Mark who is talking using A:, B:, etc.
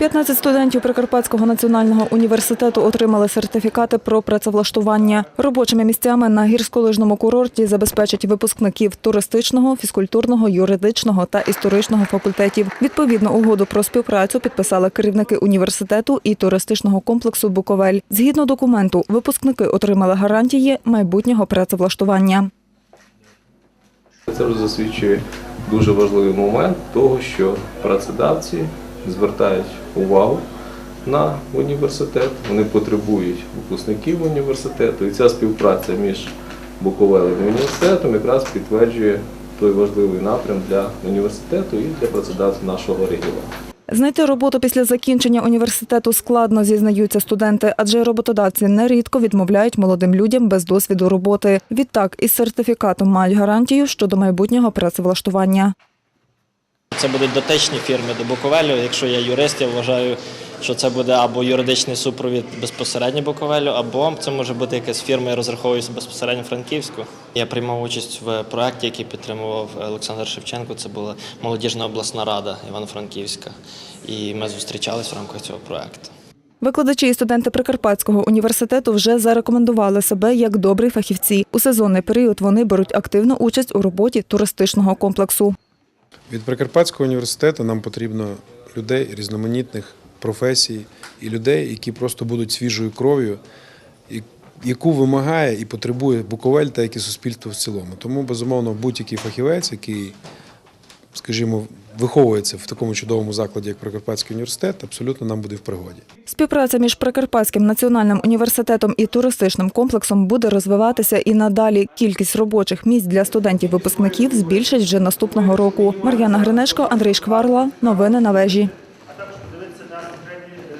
A: 15 студентів Прикарпатського національного університету отримали сертифікати про працевлаштування. Робочими місцями на гірськолижному курорті забезпечать випускників туристичного, фізкультурного, юридичного та історичного факультетів. Відповідно, угоду про співпрацю підписали керівники університету і туристичного комплексу Буковель. Згідно документу, випускники отримали гарантії майбутнього працевлаштування.
B: Це засвідчує дуже важливий момент того, що працедавці звертають увагу на університет, вони потребують випускників університету, і ця співпраця між Буковелем і університетом якраз підтверджує той важливий напрям для університету і для працедавців нашого регіону.
A: Знайти роботу після закінчення університету складно, зізнаються студенти, адже роботодавці нерідко відмовляють молодим людям без досвіду роботи. Відтак, із сертифікатом мають гарантію щодо майбутнього працевлаштування.
C: Це будуть дотичні фірми до Буковелю. Якщо я юрист, я вважаю, що це буде або юридичний супровід безпосередньо Буковелю, або це може бути якась фірма, я розраховуюся безпосередньо Франківську. Я приймав участь в проєкті, який підтримував Олександр Шевченко. Це була молодіжна обласна рада Івано-Франківська. І ми зустрічались в рамках цього проєкту.
A: Викладачі і студенти Прикарпатського університету вже зарекомендували себе як добрі фахівці. У сезонний період вони беруть активну участь у роботі туристичного комплексу.
D: Від Прикарпатського університету нам потрібно людей різноманітних професій і людей, які просто будуть свіжою кров'ю, яку вимагає і потребує Буковель та як і суспільство в цілому. Тому, безумовно, будь-який фахівець, який, скажімо, виховується в такому чудовому закладі, як Прикарпатський університет, абсолютно нам буде в пригоді.
A: Співпраця між Прикарпатським національним університетом і туристичним комплексом буде розвиватися і надалі. Кількість робочих місць для студентів-випускників збільшить вже наступного року. Мар'яна Гринешко, Андрій Шкварла. Новини на вежі.